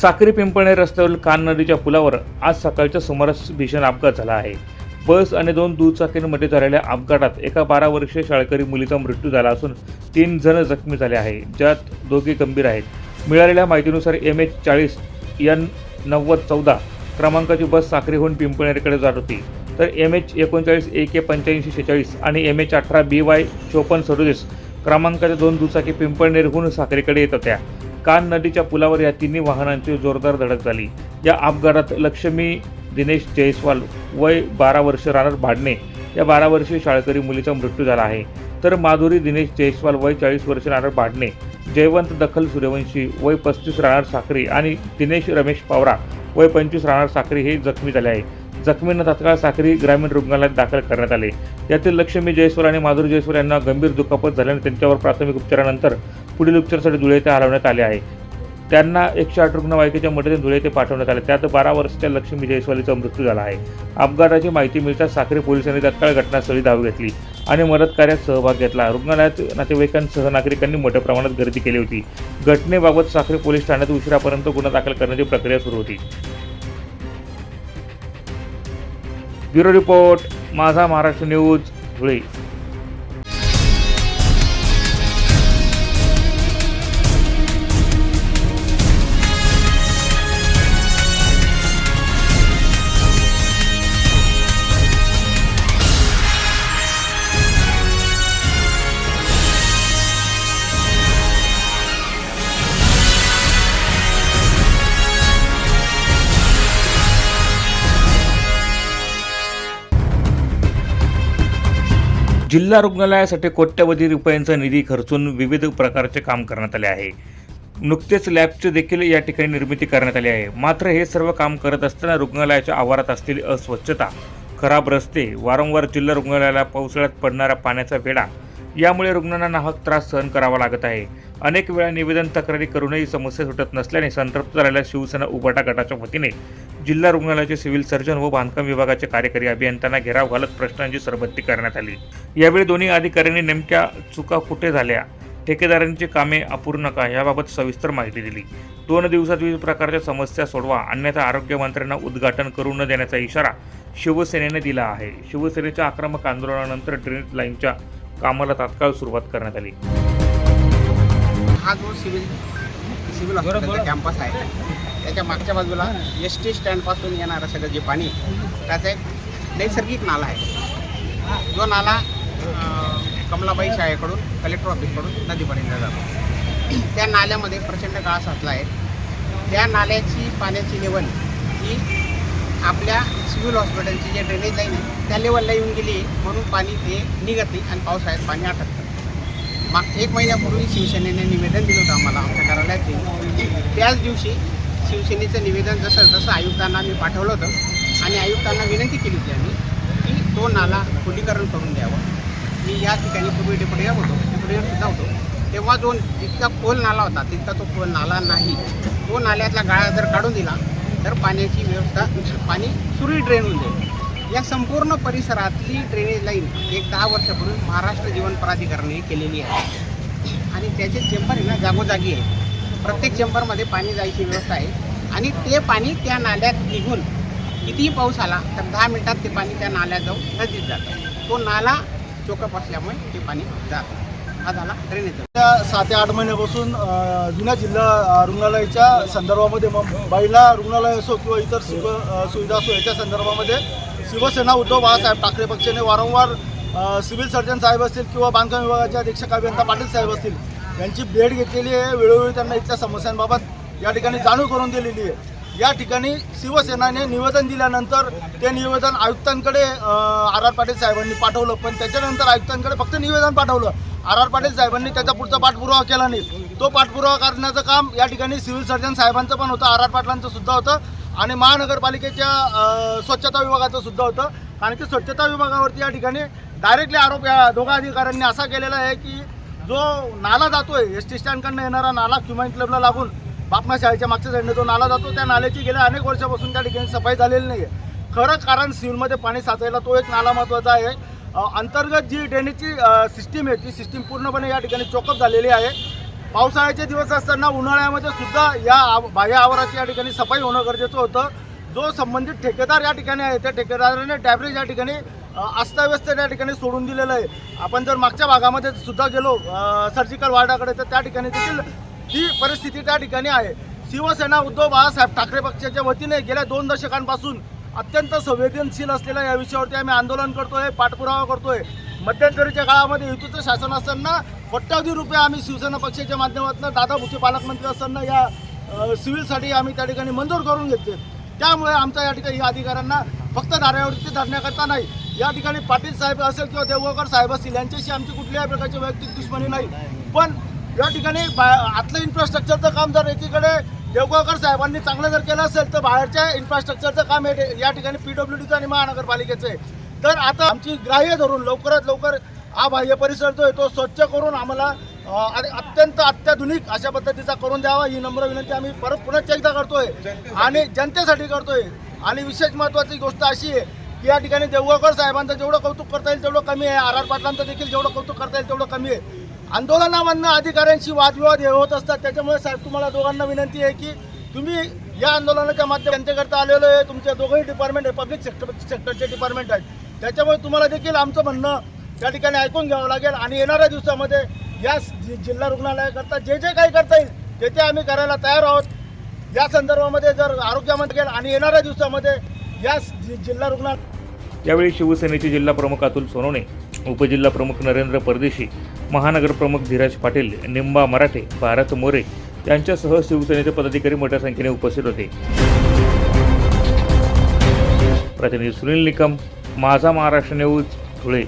साक्री पिंपळणे रस्त्यावरील कान नदीच्या पुलावर आज सकाळच्या सुमारास भीषण अपघात झाला आहे. बस आणि दोन दुचाकींमध्ये झालेल्या अपघातात एका बारा वर्षीय शाळकरी मुलीचा मृत्यू झाला असून तीन जण जखमी झाले आहे ज्यात दोघे गंभीर आहेत. मिळालेल्या माहितीनुसार एम एच चाळीस एन नव्वद चौदा क्रमांकाची बस साक्रीहून पिंपळनेरकडे जात होती. तर एम एच एकोणचाळीस ए के पंच्याऐंशी शेचाळीस आणि एम एच अठरा बी वाय चोपन्न सदोतीस क्रमांकाच्या दोन दुचाकी पिंपळनेरहून साक्रीकडे येत होत्या. कान नदीच्या पुलावर या तिन्ही वाहनांची जोरदार धडक झाली. या अपघातात लक्ष्मी दिनेश जयस्वाल वय बारा वर्ष राहणार भाडणे या बारा वर्षीय शाळकरी मुलीचा मृत्यू झाला आहे. तर माधुरी दिनेश जयस्वाल वय चाळीस वर्ष राहणार भाडणे जयवंत दखल सूर्यवंशी वय पस्तीस राहणार साखरी आणि दिनेश रमेश पावरा वय पंचवीस राहणार साखरी हे जखमी झाले आहे. जखमींना तात्काळ साखरी ग्रामीण रुग्णालयात दाखल करण्यात आले. यातील लक्ष्मी जयस्वाल आणि माधुरी जयस्वाल यांना गंभीर दुखापत झाल्याने त्यांच्यावर प्राथमिक उपचारानंतर पुढील उपचारासाठी धुळे येथे हलवण्यात आले आहे. त्यांना एकशे आठ रुग्णवाहिकेच्या मदतीने धुळे येथे पाठवण्यात आले. त्यात बारा वर्षाच्या लक्ष्मी जयस्वालीचा मृत्यू झाला आहे. अपघाताची माहिती मिळताच साखरे पोलिसांनी तत्काळ घटनास्थळी धाव घेतली आणि मदत कार्यात सहभाग घेतला. रुग्णालयात नातेवाईकांसह नागरिकांनी मोठ्या प्रमाणात गर्दी केली होती. घटनेबाबत साखरी पोलीस ठाण्यात उशिरापर्यंत गुन्हा दाखल करण्याची प्रक्रिया सुरू होती. ब्युरो रिपोर्ट माझा महाराष्ट्र न्यूज धुळे. जिल्हा रुग्णालयासाठी कोट्यवधी रुपयांचा निधी खर्चून विविध प्रकारचे काम करण्यात आले आहे. नुकतेच लॅबचे देखील या ठिकाणी निर्मिती करण्यात आली आहे. मात्र हे सर्व काम करत असताना रुग्णालयाच्या आवारात असलेली अस्वच्छता खराब रस्ते वारंवार जिल्हा रुग्णालयाला पावसाळ्यात पडणारा पाण्याचा वेढा यामुळे रुग्णांना नाहक त्रास सहन करावा लागत आहे. अनेक वेळा निवेदन तक्रारी करूनही समस्या सुटत नसल्याने संतप्त झालेल्या शिवसेना उबाटा गटाच्या वतीने जिल्हा रुग्णालयाचे सिव्हिल सर्जन व बांधकाम विभागाचे कार्यकारी अभियंत्यांना घेराव घालत प्रश्नांची सरबत्ती करण्यात आली. यावेळी दोन्ही अधिकाऱ्यांनी नेमक्या चुका कुठे झाल्या ठेकेदारांची कामे अपूर्ण का याबाबत सविस्तर माहिती दिली. दोन दिवसात विविध प्रकारच्या समस्या सोडवा अन्यथा आरोग्यमंत्र्यांना उद्घाटन करू न देण्याचा इशारा शिवसेनेने दिला आहे. शिवसेनेच्या आक्रमक आंदोलनानंतर ड्रेनेज लाईनच्या कामाला तात्काळ सुरुवात करण्यात आली. हा जो सिव्हिल सिव्हिल हॉस्पिटलचा कॅम्पस आहे त्याच्या मागच्या बाजूला एस टी स्टँडपासून येणारं सगळं जे पाणी त्याचा एक नैसर्गिक नाला आहे. जो नाला कमलाबाई शाळेकडून कलेक्टर ऑफिसकडून नदीपर्यंत जातो. त्या नाल्यामध्ये प्रचंड काळ साचला आहे. त्या नाल्याची पाण्याची लेवल ही आपल्या सिव्हिल हॉस्पिटलची जे ड्रेनेज लाईन आहे त्या लेवलला येऊन गेली म्हणून पाणी ते निघत नाही आणि पावसाळ्यात पाणी अटकतं माग एक महिन्यापूर्वी शिवसेनेने निवेदन दिलं होतं आम्हाला आमच्या कार्यालयात त्याच दिवशी शिवसेनेचं निवेदन जसं जसं आयुक्तांना आम्ही पाठवलं होतं आणि आयुक्तांना विनंती केली होती आम्ही की तो नाला खोलीकरण करून द्यावं. मी या ठिकाणी पूर्वी डेपुटीवर होतो डेपुटीवर सुद्धा होतो. तेव्हा जो जितका खोल नाला होता तितका तो खोल नाला नाही. तो नाल्यातला गाळा जर काढून दिला तर पाण्याची व्यवस्था पाणी सुरळीत ड्रेन होऊन जाईल. या संपूर्ण परिसरातली ड्रेनेज लाईन एक दहा वर्षापूर्वी महाराष्ट्र जीवन प्राधिकरणाने केलेली आहे. आणि त्याचे चेंबर आहे ना जागोजागी आहे. प्रत्येक चेंबरमध्ये पाणी जायची व्यवस्था आहे. आणि ते पाणी त्या नाल्यात निघून कितीही पाऊस आला तर दहा मिनिटात ते पाणी त्या नाल्यात जाऊन नदीत जातं. तो नाला चोकप असल्यामुळे ते पाणी जातं. हा झाला सात ते आठ महिन्यापासून जुन्या जिल्हा रुग्णालयाच्या संदर्भामध्ये मग महिला रुग्णालय असो किंवा इतर सुख सुविधा असो याच्या संदर्भामध्ये शिवसेना उद्धव बाळासाहेब ठाकरे पक्षाने वारंवार सिव्हिल सर्जन साहेब असतील किंवा बांधकाम विभागाचे अधीक्षक अभियंता पाटील साहेब असतील यांची भेट घेतलेली आहे. वेळोवेळी त्यांना इथल्या समस्यांबाबत या ठिकाणी जाणीव करून दिलेली आहे. या ठिकाणी शिवसेनाने निवेदन दिल्यानंतर ते निवेदन आयुक्तांकडे आर आर पाटील साहेबांनी पाठवलं. पण त्याच्यानंतर आयुक्तांकडे फक्त निवेदन पाठवलं. आर आर पाटील साहेबांनी त्याचा पुढचा पाठपुरावा केला नाही. तो पाठपुरावा करण्याचं काम या ठिकाणी सिव्हिल सर्जन साहेबांचं पण होतं आर आर पाटलांचं सुद्धा होतं आणि महानगरपालिकेच्या स्वच्छता विभागाचं सुद्धा होतं. कारण की स्वच्छता विभागावरती या ठिकाणी डायरेक्टली आरोप या दोघा अधिकाऱ्यांनी असा केलेला आहे की जो नाला जातोय एस टी स्टँडकडनं येणारा नाला क्युमाइन क्लबला लागून बापना शाळेच्या मागच्या साईडने जो नाला जातो त्या नाल्याची गेल्या अनेक वर्षापासून त्या ठिकाणी सफाई झालेली नाही आहे खरं कारण सिव्हिलमध्ये पाणी साचायला तो एक नाला महत्त्वाचा आहे. अंतर्गत जी ड्रेनेजची सिस्टीम आहे ती सिस्टीम पूर्णपणे या ठिकाणी चोकअप झालेली आहे. पावसाळ्याचे दिवस असताना उन्हाळ्यामध्ये सुद्धा या बाह्य आवाराची या ठिकाणी सफाई होणं गरजेचं होतं. जो संबंधित ठेकेदार या ठिकाणी आहे त्या ठेकेदाराने डॅब्रेज या ठिकाणी अस्ताव्यस्त त्या ठिकाणी सोडून दिलेलं आहे. आपण जर मागच्या भागामध्ये सुद्धा गेलो सर्जिकल वार्डाकडे तर त्या ठिकाणी देखील ही परिस्थिती त्या ठिकाणी आहे. शिवसेना उद्धव बाळासाहेब ठाकरे पक्षाच्या वतीने गेल्या दोन दशकांपासून अत्यंत संवेदनशील असलेल्या या विषयावरती आम्ही आंदोलन करतोय पाठपुरावा करतोय. मध्यंतरीच्या काळामध्ये युतीचं शासन असताना कोट्यावधी रुपये आम्ही शिवसेना पक्षाच्या माध्यमातून दादा भुसे पालकमंत्री असताना या सिव्हिलसाठी आम्ही त्या ठिकाणी मंजूर करून घेतले. त्यामुळे आमच्या या ठिकाणी या अधिकाऱ्यांना फक्त धारावरती धरण्याकरता नाही. या ठिकाणी पाटील साहेब असेल किंवा देवगावकर साहेब असतील यांच्याशी आमची कुठल्याही प्रकारची वैयक्तिक दुश्मनी नाही. पण या ठिकाणी बा आतलं इन्फ्रास्ट्रक्चरचं काम जर एकीकडे देवगावकर साहेबांनी चांगलं जर केलं असेल तर बाहेरच्या इन्फ्रास्ट्रक्चरचं काम हे या ठिकाणी पी डब्ल्यू डीचं आणि महानगरपालिकेचं आहे. तर आता आमची ग्राह्य धरून लवकरात लवकर हा बाह्य परिसर जो आहे तो स्वच्छ करून आम्हाला अत्यंत अत्याधुनिक अशा पद्धतीचा करून द्यावा ही नम्र विनंती आम्ही परत पुन्हा एकदा करतोय. आणि जनतेसाठी करतोय. आणि विशेष महत्त्वाची गोष्ट अशी आहे की या ठिकाणी देवगावकर साहेबांचं जेवढं कौतुक करता येईल तेवढं कमी आहे. आर आर पाटलांचं देखील जेवढं कौतुक करता येईल तेवढं कमी आहे. आंदोलनामधनं अधिकाऱ्यांशी वादविवाद हे होत असतात. त्याच्यामुळे साहेब तुम्हाला दोघांना विनंती आहे की तुम्ही या आंदोलनाच्या माध्यम त्यांच्याकरता आलेलो आहे. तुमच्या दोघंही डिपार्टमेंट आहे पब्लिक सेक्टर सेक्टरचे डिपार्टमेंट आहेत. त्याच्यामुळे तुम्हाला देखील आमचं म्हणणं त्या ठिकाणी ऐकून घ्यावं लागेल आणि येणाऱ्या दिवसामध्ये या जिल्हा रुग्णालयाकरता जे जे काही करता येईल ते ते आम्ही करायला तयार आहोत. या संदर्भामध्ये जर आरोग्यामध्ये गेलं आणि येणाऱ्या दिवसामध्ये या जिल्हा रुग्णालय यावेळी शिवसेनेचे जिल्हा प्रमुख अतुल सोनवणे उपजिल्हा प्रमुख नरेंद्र परदेशी महानगर प्रमुख धीरज पाटील निंबा मराठे भारत मोरे यांच्यासह शिवसेनेचे पदाधिकारी मोठ्या संख्येने उपस्थित होते. प्रतिनिधी सुनील निकम माझा महाराष्ट्र न्यूज धुळे.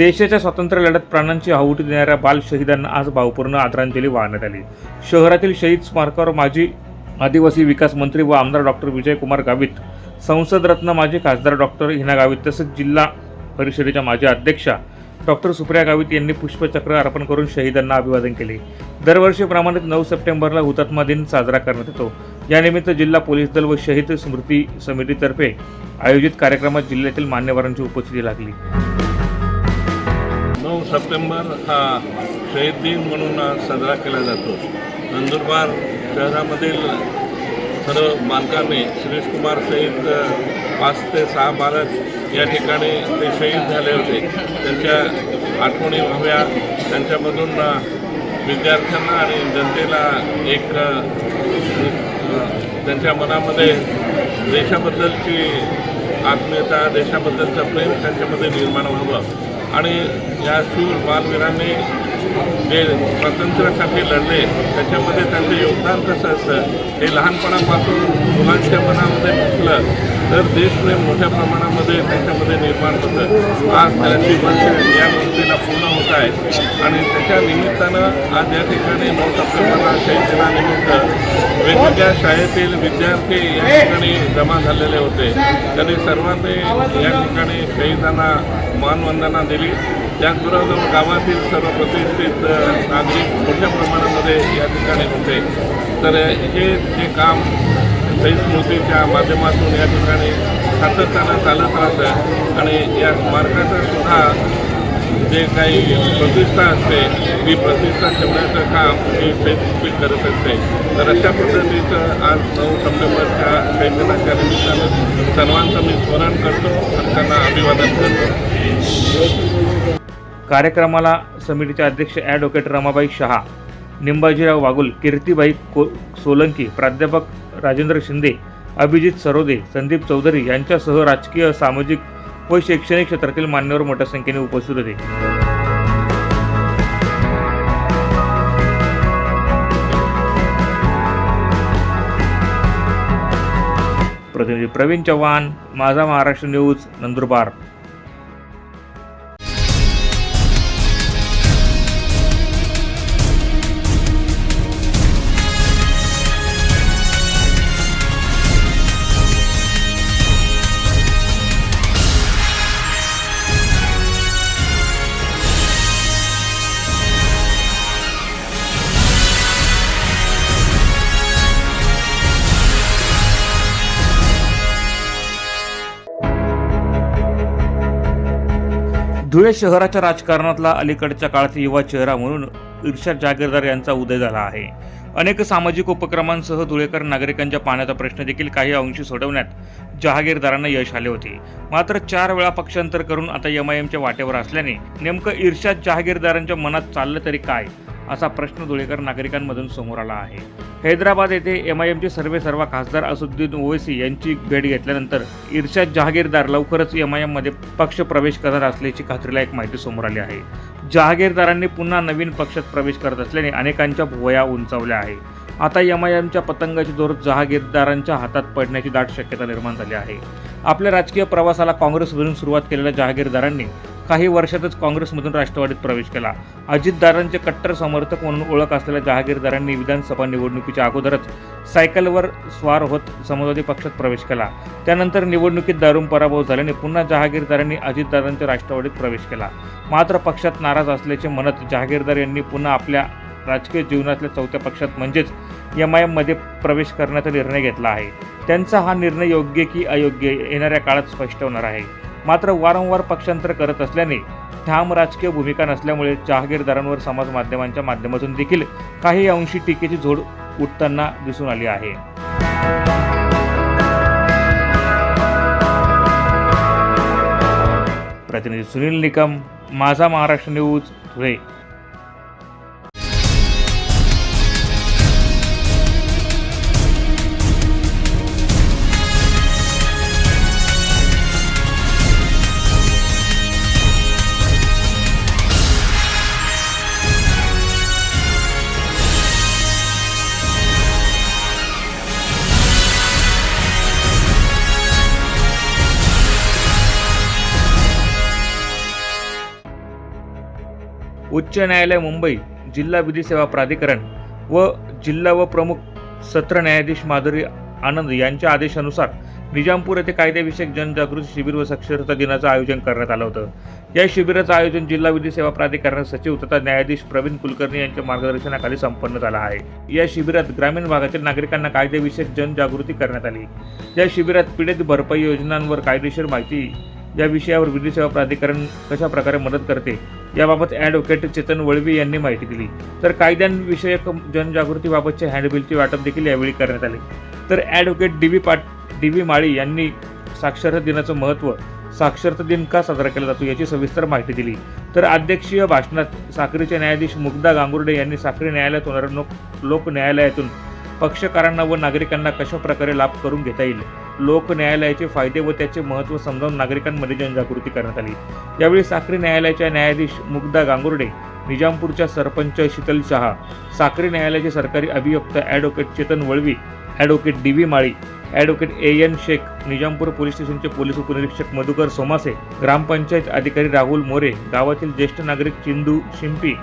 देशाच्या स्वातंत्र्य लढ्यात प्राणांची आहुती देणाऱ्या बाल शहीदांना आज भावपूर्ण आदरांजली वाहण्यात आली. शहरातील शहीद स्मारकावर माजी आदिवासी विकास मंत्री व आमदार डॉक्टर विजयकुमार गावित संसद रत्न माजी खासदार डॉक्टर हिना गावित तसेच जिल्हा परिषदेच्या माजी अध्यक्षा डॉक्टर सुप्रिया गावित यांनी पुष्पचक्र अर्पण करून शहीदांना अभिवादन केले. दरवर्षीप्रमाणे नऊ सप्टेंबरला हुतात्मा दिन साजरा करण्यात येतो. यानिमित्त जिल्हा पोलीस दल व शहीद स्मृती समितीतर्फे आयोजित कार्यक्रमात जिल्ह्यातील मान्यवरांची उपस्थिती लागली नऊ सप्टेंबर हा शहीद दिन म्हणून साजरा केला जातो. नंदुरबार शहरामधील सर्व बालकांनी श्रीशकुमार शहीद पाच ते सहा बालक या ठिकाणी ते शहीद झाले होते. त्यांच्या आठवणी व्हाव्या त्यांच्यामधून विद्यार्थ्यांना आणि जनतेला एक त्यांच्या मनामध्ये देशाबद्दलची आत्मीयता देशाबद्दलचं प्रेम त्यांच्यामध्ये निर्माण व्हावं. आणि या शूर बालवीरांनी जे स्वातंत्र्यासाठी लढले त्याच्यामध्ये त्यांचं योगदान कसं असतं हे लहानपणापासून मुलांच्या मनामध्ये म्हटलं तर देशप्रेम मोठ्या प्रमाणामध्ये त्यांच्यामध्ये निर्माण होतं. आज त्यांची वर्ष या गोष्टीला पूर्ण होत आहे आणि त्याच्या निमित्तानं आज या ठिकाणी नऊ सप्टेंबरला शहीद दिनानिमित्त वेगवेगळ्या शाळेतील विद्यार्थी या ठिकाणी जमा झालेले होते. त्यांनी सर्वांनी या ठिकाणी शहीदांना मानवंदना दिली. त्याचबरोबर गावातील सर्व प्रतिष्ठित नागरिक मोठ्या प्रमाणामध्ये या ठिकाणी होते. तर हे जे काम शहीद स्मृतीच्या माध्यमातून या ठिकाणी सातत्यानं चालत राहतं. आणि या स्मारकाचं सुद्धा जे काही प्रतिष्ठा असते ती प्रतिष्ठा ठेवण्याचं काम ही शहीद करत असते. तर अशा पद्धतीचं आज नऊ सप्टेंबरच्या शहीद दिनाच्या निमित्तानं सर्वांचं मी स्मरण करतो आणि त्यांना अभिवादन करतो. कार्यक्रमाला समितीचे अध्यक्ष ॲडव्होकेट रमाबाई शहा निंबाजीराव वागुल कीर्तीबाई को सोलंकी प्राध्यापक राजेंद्र शिंदे अभिजित सरोदे संदीप चौधरी यांच्यासह राजकीय सामाजिक व शैक्षणिक क्षेत्रातील मान्यवर मोठ्या संख्येने उपस्थित होते. प्रतिनिधी प्रवीण चव्हाण माझा महाराष्ट्र न्यूज नंदुरबार. धुळे शहराच्या राजकारणातला अलीकडच्या काळात युवा चेहरा म्हणून इर्षाद जागीरदार यांचा उदय झाला आहे. अनेक सामाजिक उपक्रमांसह धुळेकर नागरिकांच्या पाण्याचा प्रश्न देखील काही अंशी सोडवण्यात जहागीरदारांना यश आले होते. मात्र चार वेळा पक्षांतर करून आता एम आय एमच्या वाटेवर असल्याने नेमकं इर्षाद जहागीरदारांच्या मनात चाललं तरी काय? असा प्रश्न धुळेकर नागरिकांमधून समोर आला आहे. हैदराबाद येथे एम आय एमचे सर्वे सर्व खासदार असुद्दीन ओवेसी यांची भेट घेतल्यानंतर इर्शाद जहागीरदार लवकरच एम आय एममध्ये पक्ष प्रवेश करणार असल्याची खात्रीला एक माहिती समोर आली आहे. जहागीरदारांनी पुन्हा नवीन पक्षात प्रवेश करत असल्याने अनेकांच्या भुवया उंचावल्या आहे. आता एम आय एमच्या पतंगाची दोर जहागीरदारांच्या हातात पडण्याची दाट शक्यता निर्माण झाली आहे. आपल्या राजकीय प्रवासाला काँग्रेसमधून सुरुवात केलेल्या जहागीरदारांनी काही वर्षातच काँग्रेसमधून राष्ट्रवादीत प्रवेश केला. अजितदारांचे कट्टर समर्थक म्हणून ओळख असलेल्या जहागीरदारांनी विधानसभा निवडणुकीच्या अगोदरच सायकलवर स्वार होत समाजवादी पक्षात प्रवेश केला. त्यानंतर निवडणुकीत दारुण पराभव झाल्याने पुन्हा जहागीरदारांनी अजितदारांच्या राष्ट्रवादीत प्रवेश केला. मात्र पक्षात नाराज असल्याचे म्हणत जहागीरदार यांनी पुन्हा आपल्या राजकीय जीवनातल्या चौथ्या पक्षात म्हणजेच एम आय एममध्ये प्रवेश करण्याचा निर्णय घेतला आहे. त्यांचा हा निर्णय योग्य की अयोग्य येणाऱ्या काळात स्पष्ट होणार आहे. मात्र वारंवार पक्षांतर करत असल्याने ठाम राजकीय भूमिका नसल्यामुळे जहागीरदारांवर समाज माध्यमांच्या माध्यमातून देखील काही अंशी टीकेची झोड उठताना दिसून आली आहे. प्रतिनिधी सुनील निकम माझा महाराष्ट्र न्यूज धुळे. उच्च न्यायालय मुंबई जिल्हा विधी सेवा प्राधिकरण व जिल्हा व प्रमुख सत्र न्यायाधीश माधुरी आनंद यांच्या आदेशानुसार निजामपूर येथे कायद्याविषयक जनजागृती शिबिर व साक्षरता दिनाचं आयोजन करण्यात आलं होतं. या शिबिराचं आयोजन जिल्हा विधी सेवा प्राधिकरण सचिव तथा न्यायाधीश प्रवीण कुलकर्णी यांच्या मार्गदर्शनाखाली संपन्न झालं आहे. या शिबिरात ग्रामीण भागातील नागरिकांना कायद्याविषयक जनजागृती करण्यात आली. या शिबिरात पीडित भरपाई योजनांवर कायदेशीर माहिती या विषयावर विधी सेवा प्राधिकरण कशा प्रकारे मदत करते याबाबत ॲडव्होकेट चेतन वळवी यांनी माहिती दिली. तर कायद्यांविषयक जनजागृतीबाबतचे हँडबिलचे वाटप देखील यावेळी करण्यात आले. तर ॲडव्होकेट डी व्ही पाट डी व्ही माळी यांनी साक्षरता दिनाचं महत्त्व साक्षरता दिन का साजरा केला जातो याची सविस्तर माहिती दिली. तर अध्यक्षीय भाषणात साखरीचे न्यायाधीश मुग्धा गांगुर्डे यांनी साखरी न्यायालयात होणाऱ्या लोक लोक न्यायालयातून पक्षकारांना व नागरिकांना कशा प्रकारे लाभ करून घेता येईल? लोक न्यायालयाचे फायदे व त्याचे महत्त्व समजावून नागरिकांमध्ये जनजागृती करण्यात आली. यावेळी साक्री न्यायालयाच्या न्यायाधीश मुग्धा गांगुर्डे निजामपूरच्या सरपंच शीतल शहा साक्री न्यायालयाचे सरकारी अभियुक्त advocate Chetan Valvi advocate D V Mali advocate A N Shaikh Nizampur police स्टेशनचे पोलीस उपनिरीक्षक मधुकर सोमासे ग्रामपंचायत अधिकारी राहुल मोरे गावातील ज्येष्ठ नागरिक चिंदू शिंपी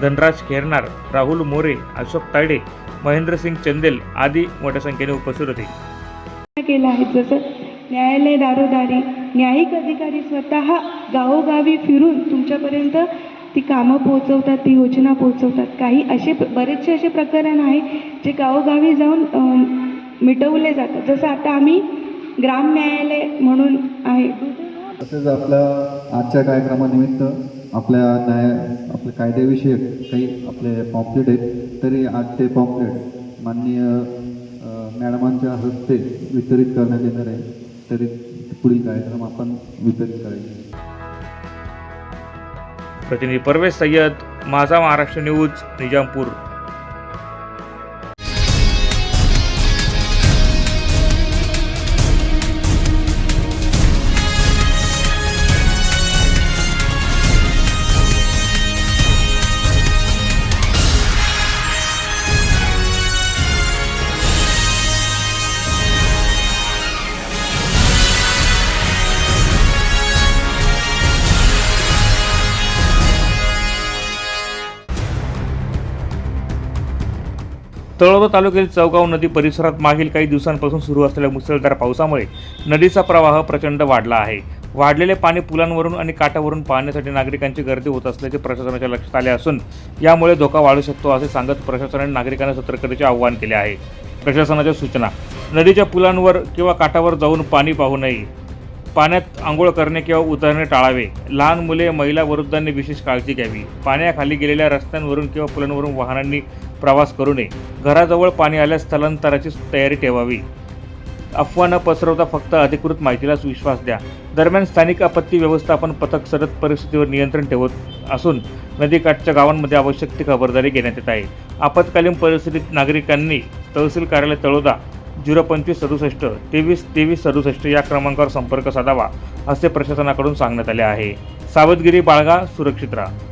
धनराज खेरनार राहुल मोरे अशोक तायडे महेंद्रसिंग चंदेल आदी मोठ्या संख्येने उपस्थित होते. केलं आहे. जसं न्यायालय दारोदारी न्यायिक अधिकारी स्वतः गावोगावी फिरून तुमच्यापर्यंत ती कामं पोहोचवतात ती योजना पोहोचवतात. काही असे बरेचसे असे प्रकरण आहे जे गावोगावी जाऊन मिटवले जातात. जसं आता आम्ही ग्राम न्यायालय म्हणून आहे. तसेच आपल्या आजच्या कार्यक्रमानिमित्त आपल्या न्याय आपल्या कायद्याविषयक काही आपले पॉम्पलेट आहेत तरी आज ते पॉम्पलेट माननीय मॅडमांच्या हस्ते वितरित करण्यात येणार आहे. तरी पुढील कार्यक्रम आपण वितरित करायचे प्रतिनिधी परवेश सय्यद माझा महाराष्ट्र न्यूज निजामपूर. तळोदा तालुक्यातील चौगाव नदी परिसरात मागील काही दिवसांपासून सुरू असलेल्या मुसळधार पावसामुळे नदीचा प्रवाह प्रचंड वाढला आहे. वाढलेले पाणी पुलांवरून आणि काठावरून पाहण्यासाठी नागरिकांची गर्दी होत असल्याचे प्रशासनाच्या लक्षात आले असून यामुळे धोका वाढू शकतो असे सांगत प्रशासनाने नागरिकांना सतर्कतेचे आवाहन केले आहे. प्रशासनाच्या सूचना नदीच्या पुलांवर किंवा काठावर जाऊन पाणी पाहू नये. पाण्यात आंघोळ करणे किंवा उतरणे टाळावे. लहान मुले महिला वृद्धांनी विशेष काळजी घ्यावी. पाण्याखाली गेलेल्या रस्त्यांवरून किंवा पुलांवरून वाहनांनी प्रवास करू नये. घराजवळ पाणी आल्यास स्थलांतराची तयारी ठेवावी. अफवा न पसरवता फक्त अधिकृत माहितीलाच विश्वास द्या. दरम्यान स्थानिक आपत्ती व्यवस्थापन पथक सतत परिस्थितीवर नियंत्रण ठेवत असून नदीकाठच्या गावांमध्ये आवश्यक ती खबरदारी घेण्यात येत आहे. आपत्कालीन परिस्थितीत नागरिकांनी तहसील कार्यालय तळोदा झिरो पंचवीस सदुसष्ट तेवीस तेवीस सदुसष्ट या क्रमांकावर संपर्क साधावा असे प्रशासनाकडून सांगण्यात आले आहे. सावधगिरी बाळगा सुरक्षित राहा.